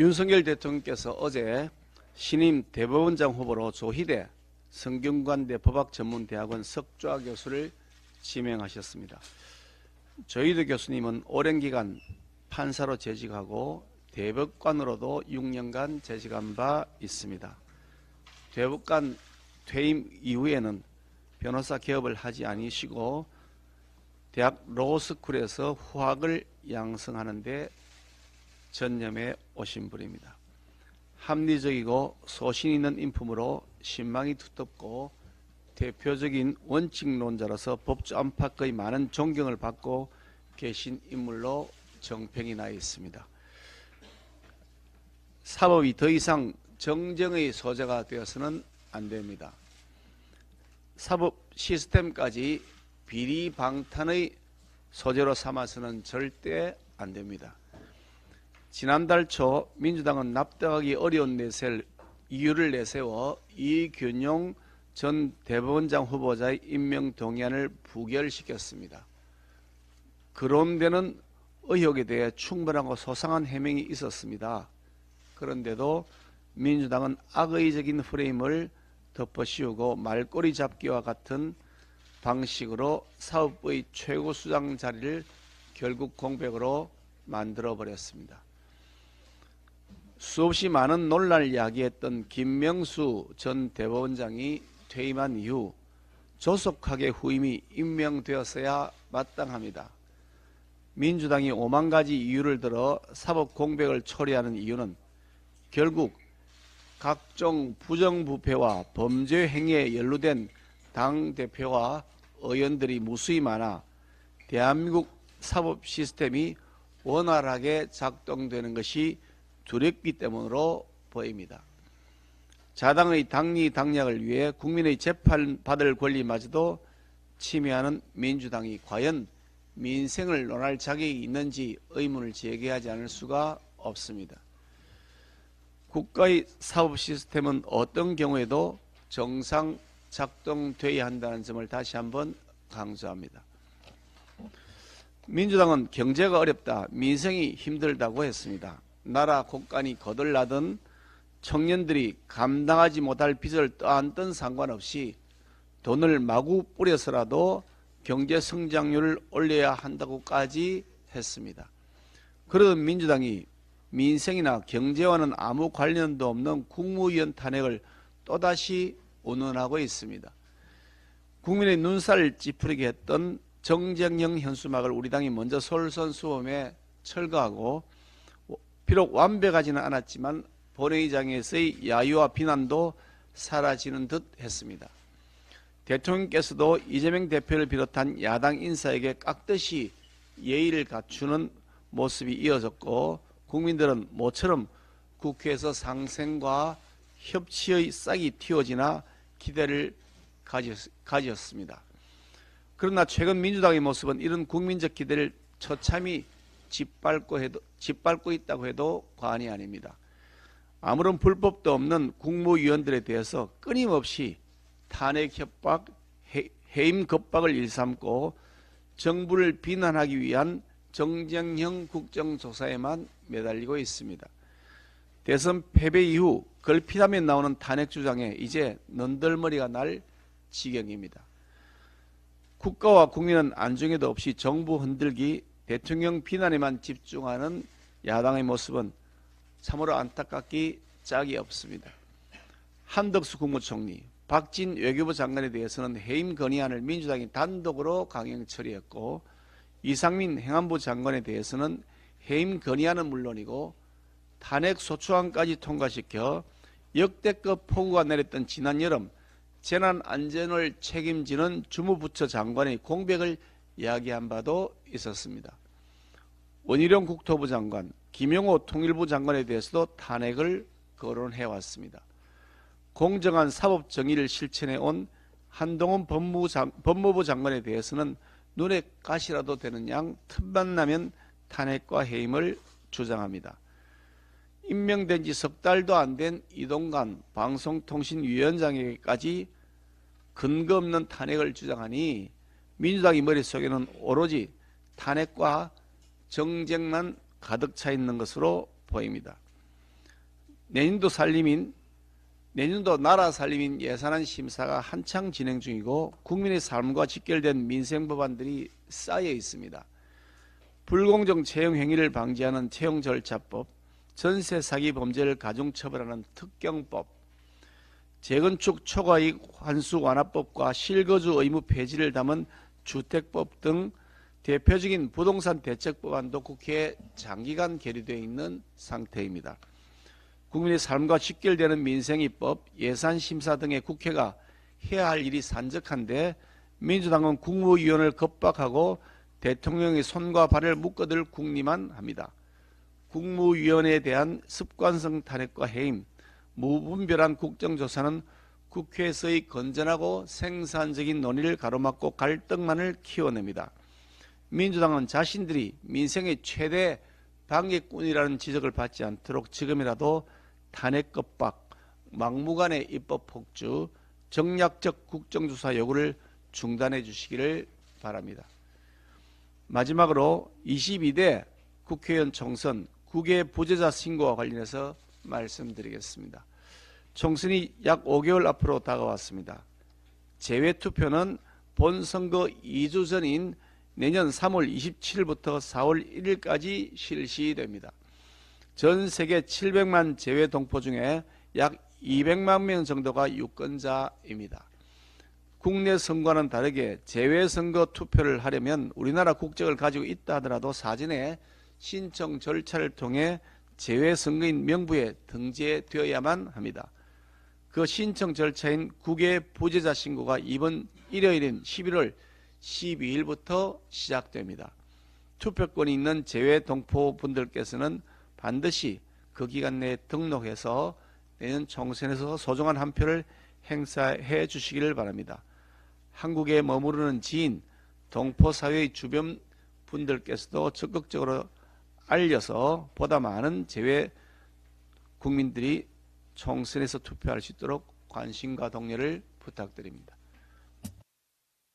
윤석열 대통령께서 어제 신임 대법원장 후보로 조희대 성균관대 법학전문대학원 석좌 교수를 지명하셨습니다. 조희대 교수님은 오랜 기간 판사로 재직하고 대법관으로도 6년간 재직한 바 있습니다. 대법관 퇴임 이후에는 변호사 개업을 하지 아니시고 대학 로스쿨에서 후학을 양성하는 데 전념해 오신 분입니다. 합리적이고 소신 있는 인품으로 신망이 두텁고 대표적인 원칙론자로서 법조 안팎의 많은 존경을 받고 계신 인물로 정평이 나 있습니다. 사법이 더 이상 정쟁의 소재가 되어서는 안 됩니다. 사법 시스템까지 비리 방탄의 소재로 삼아서는 절대 안 됩니다. 지난달 초 민주당은 납득하기 어려운 내셀 이유를 내세워 이균용 전 대법원장 후보자의 임명 동의안을 부결시켰습니다. 그런데는 의혹에 대해 충분하고 소상한 해명이 있었습니다. 그런데도 민주당은 악의적인 프레임을 덮어씌우고 말꼬리 잡기와 같은 방식으로 사업부의 최고 수장 자리를 결국 공백으로 만들어 버렸습니다. 수없이 많은 논란을 야기했던 김명수 전 대법원장이 퇴임한 이후 조속하게 후임이 임명되었어야 마땅합니다. 민주당이 오만 가지 이유를 들어 사법 공백을 초래하는 이유는 결국 각종 부정부패와 범죄 행위에 연루된 당 대표와 의원들이 무수히 많아 대한민국 사법 시스템이 원활하게 작동되는 것이 두렵기 때문으로 보입니다. 자당의 당리 당략을 위해 국민의 재판 받을 권리마저도 침해하는 민주당이 과연 민생을 논할 자격이 있는지 의문을 제기하지 않을 수가 없습니다. 국가의 사법 시스템은 어떤 경우에도 정상 작동돼야 한다는 점을 다시 한번 강조합니다. 민주당은 경제가 어렵다, 민생이 힘들다고 했습니다. 나라 곳간이 거들나던 청년들이 감당하지 못할 빚을 떠안던 상관없이 돈을 마구 뿌려서라도 경제 성장률을 올려야 한다고까지 했습니다. 그러던 민주당이 민생이나 경제와는 아무 관련도 없는 국무위원 탄핵을 또다시 운운하고 있습니다. 국민의 눈살을 찌푸리게 했던 정쟁형 현수막을 우리 당이 먼저 솔선수범에 철거하고 비록 완벽하지는 않았지만 본회의장에서의 야유와 비난도 사라지는 듯 했습니다. 대통령께서도 이재명 대표를 비롯한 야당 인사에게 깍듯이 예의를 갖추는 모습이 이어졌고 국민들은 모처럼 국회에서 상생과 협치의 싹이 틔워지나 기대를 가졌습니다. 그러나 최근 민주당의 모습은 이런 국민적 기대를 처참히 짓밟고, 해도, 짓밟고 있다고 해도 과언이 아닙니다. 아무런 불법도 없는 국무위원들에 대해서 끊임없이 탄핵 협박, 해임 겁박을 일삼고 정부를 비난하기 위한 정쟁형 국정조사에만 매달리고 있습니다. 대선 패배 이후 걸핏하면 나오는 탄핵 주장에 이제 넌덜머리가 날 지경입니다. 국가와 국민은 안중에도 없이 정부 흔들기, 대통령 비난에만 집중하는 야당의 모습은 참으로 안타깝기 짝이 없습니다. 한덕수 국무총리, 박진 외교부 장관에 대해서는 해임 건의안을 민주당이 단독으로 강행 처리했고 이상민 행안부 장관에 대해서는 해임 건의안은 물론이고 탄핵 소추안까지 통과시켜 역대급 폭우가 내렸던 지난 여름 재난 안전을 책임지는 주무부처 장관의 공백을 이야기한 바도 있었습니다. 원희룡 국토부 장관, 김영호 통일부 장관에 대해서도 탄핵을 거론해 왔습니다. 공정한 사법 정의를 실천해 온 한동훈 법무부, 장관에 대해서는 눈에 가시라도 되는 양 틈만 나면 탄핵과 해임을 주장합니다. 임명된 지 석 달도 안 된 이동관 방송통신위원장에게까지 근거 없는 탄핵을 주장하니 민주당이 머릿속에는 오로지 탄핵과 정쟁만 가득 차 있는 것으로 보입니다. 내년도 살림인 내년도 나라 살림인 예산안 심사가 한창 진행 중이고 국민의 삶과 직결된 민생 법안들이 쌓여 있습니다. 불공정 채용 행위를 방지하는 채용 절차법, 전세 사기 범죄를 가중 처벌하는 특경법, 재건축 초과이익 환수 완화법과 실거주 의무 폐지를 담은 주택법 등 대표적인 부동산 대책 법안도 국회에 장기간 계류되어 있는 상태입니다. 국민의 삶과 직결되는 민생입법, 예산심사 등의 국회가 해야 할 일이 산적한데 민주당은 국무위원을 겁박하고 대통령의 손과 발을 묶어들 궁리만 합니다. 국무위원에 대한 습관성 탄핵과 해임, 무분별한 국정조사는 국회에서의 건전하고 생산적인 논의를 가로막고 갈등만을 키워냅니다. 민주당은 자신들이 민생의 최대 방해꾼이라는 지적을 받지 않도록 지금이라도 탄핵 겁박, 막무가내 입법 폭주, 정략적 국정조사 요구를 중단해 주시기를 바랍니다. 마지막으로 22대 국회의원 총선 국외 부재자 신고와 관련해서 말씀드리겠습니다. 총선이 약 5개월 앞으로 다가왔습니다. 재외 투표는 본선거 2주 전인 내년 3월 27일부터 4월 1일까지 실시됩니다. 전 세계 700만 재외 동포 중에 약 200만 명 정도가 유권자입니다. 국내 선거와는 다르게 재외 선거 투표를 하려면 우리나라 국적을 가지고 있다 하더라도 사전에 신청 절차를 통해 재외 선거인 명부에 등재되어야만 합니다. 그 신청 절차인 국외 부재자 신고가 이번 일요일인 11월 12일부터 시작됩니다. 투표권이 있는 재외 동포 분들께서는 반드시 그 기간 내에 등록해서 내년 총선에서 소중한 한 표를 행사해 주시기를 바랍니다. 한국에 머무르는 지인, 동포 사회의 주변 분들께서도 적극적으로 알려서 보다 많은 재외 국민들이 총선에서 투표할 수 있도록 관심과 독려를 부탁드립니다.